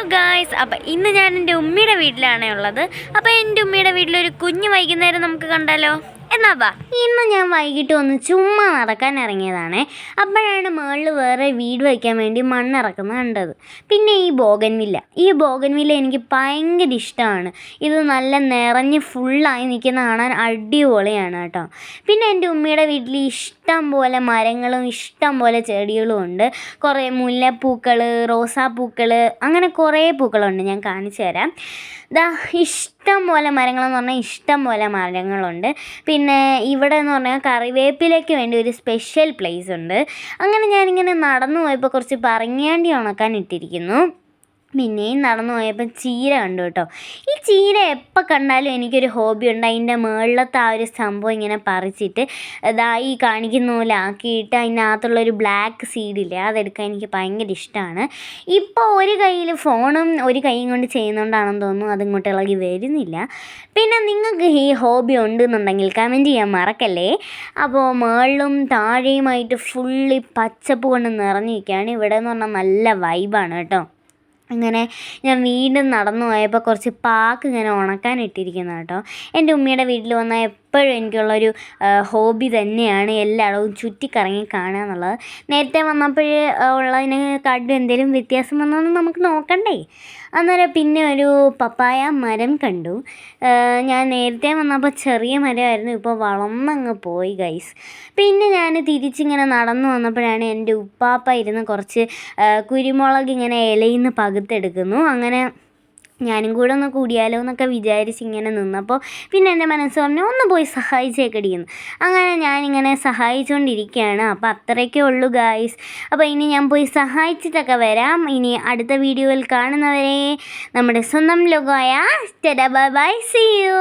Hello guys അപ്പം ഇന്ന് ഞാൻ എന്റെ ഉമ്മയുടെ വീട്ടിലാണ് ഉള്ളത്. അപ്പോൾ എന്റെ ഉമ്മയുടെ വീട്ടിലൊരു കുഞ്ഞ് വൈകുന്നേരം നമുക്ക് കണ്ടാലോ? എന്നാ വാ ഇന്ന് ഞാൻ വൈകിട്ട് ഒന്ന് ചുമ്മാ നടക്കാൻ ഇറങ്ങിയതാണേ. അപ്പോഴാണ് മുകളിൽ വേറെ വീട് വയ്ക്കാൻ വേണ്ടി മണ്ണിറക്കുന്നത് കണ്ടത്. പിന്നെ ഈ ബോഗൻവില്ല ഈ ബോഗൻവില്ല എനിക്ക് ഭയങ്കര ഇഷ്ടമാണ്. ഇത് നല്ല നിറഞ്ഞ് ഫുള്ളായി നിൽക്കുന്ന കാണാൻ അടിപൊളിയാണ് കേട്ടോ. പിന്നെ എന്റെ ഉമ്മയുടെ വീട്ടിൽ ഇഷ്ടം പോലെ മരങ്ങളും ഇഷ്ടം പോലെ ചെടികളും ഉണ്ട്. കുറേ മുല്ലപ്പൂക്കൾ റോസാപ്പൂക്കൾ അങ്ങനെ കുറേ പൂക്കളുണ്ട് ഞാൻ കാണിച്ചു തരാം. ദാ ഇഷ്ടം പോലെ മരങ്ങളെന്ന് പറഞ്ഞാൽ ഇഷ്ടം പോലെ മരങ്ങളുണ്ട്. പിന്നെ ഇവിടെ എന്ന് പറഞ്ഞാൽ കറിവേപ്പിലയ്ക്ക് വേണ്ടി ഒരു സ്പെഷ്യൽ പ്ലേസ് ഉണ്ട്. അങ്ങനെ ഞാനിങ്ങനെ നടന്നു പോയപ്പോൾ കുറച്ച് പറങ്ങാണ്ടി ഉണക്കാൻ ഇട്ടിരിക്കുന്നു. പിന്നെയും നടന്നു പോയപ്പോൾ ചീര കണ്ടു കേട്ടോ. ഈ ചീര എപ്പോൾ കണ്ടാലും എനിക്കൊരു ഹോബി ഉണ്ട്. അതിന്റെ മുകളിലത്തെ ആ ഒരു സംഭവം ഇങ്ങനെ പറിച്ചിട്ട് ഇതാ ഈ കാണിക്കുന്ന പോലെ ആക്കിയിട്ട് അതിനകത്തുള്ള ഒരു ബ്ലാക്ക് സീഡില്ലേ അതെടുക്കാൻ എനിക്ക് ഭയങ്കര ഇഷ്ടമാണ്. ഇപ്പോൾ ഒരു കയ്യിൽ ഫോണും ഒരു കൈയും കൊണ്ട് ചെയ്യുന്നതുകൊണ്ടാണെന്ന് തോന്നുന്നു അതിങ്ങോട്ട് ഇളകി വരുന്നില്ല. പിന്നെ നിങ്ങൾക്ക് ഈ ഹോബി ഉണ്ടെന്നുണ്ടെങ്കിൽ കമന്റ് ചെയ്യാൻ മറക്കല്ലേ? അപ്പോൾ മുകളിലും താഴെയുമായിട്ട് ഫുള്ളി പച്ചപ്പ് കൊണ്ട് നിറഞ്ഞിരിക്കുകയാണ്. ഇവിടെ എന്ന് പറഞ്ഞാൽ നല്ല വൈബാണ് കേട്ടോ. അങ്ങനെ ഞാൻ വീണ്ടും നടന്നു പോയപ്പോൾ കുറച്ച് പാക്ക് ഇങ്ങനെ ഉണക്കാൻ ഇട്ടിരിക്കുന്നു കേട്ടോ. എന്റെ ഉമ്മയുടെ വീട്ടിൽ വന്നാൽ എപ്പോഴും എനിക്കുള്ളൊരു ഹോബി തന്നെയാണ് എല്ലായിടവും ചുറ്റിക്കറങ്ങി കാണുക എന്നുള്ളത് നേരത്തെ വന്നപ്പോഴേ ഉള്ളതിനെക്കാട്ടും എന്തെങ്കിലും വ്യത്യാസം വന്നോന്ന് നമുക്ക് നോക്കണ്ടേ? അന്നേരം പിന്നെ ഒരു പപ്പായ മരം കണ്ടു. ഞാൻ നേരത്തെ വന്നപ്പോൾ ചെറിയ മരമായിരുന്നു ഇപ്പോൾ വളർന്നങ്ങ് പോയി ഗൈസ് പിന്നെ ഞാൻ തിരിച്ചിങ്ങനെ നടന്നു വന്നപ്പോഴാണ് എന്റെ ഉപ്പാപ്പ ഇരുന്ന് കുറച്ച് കുരുമുളക് ഇങ്ങനെ ഇലയിൽ നിന്ന് പകുത്തെടുക്കുന്നു. അങ്ങനെ ഞാനും കൂടെ ഒന്ന് കൂടിയാലോ എന്നൊക്കെ വിചാരിച്ച് ഇങ്ങനെ നിന്നപ്പോൾ പിന്നെ എന്റെ മനസ്സ് പറഞ്ഞു ഒന്ന് പോയി സഹായിച്ചേക്കടിയെന്ന് അങ്ങനെ ഞാനിങ്ങനെ സഹായിച്ചുകൊണ്ടിരിക്കുകയാണ് അപ്പോൾ അത്രയൊക്കെ ഉള്ളൂ ഗായ്സ്. അപ്പോൾ ഇനി ഞാൻ പോയി സഹായിച്ചിട്ടൊക്കെ വരാം. ഇനി അടുത്ത വീഡിയോയിൽ കാണുന്നവരെ നമ്മുടെ സ്വന്തം ലോകമായ ബൈ ബൈ സി യു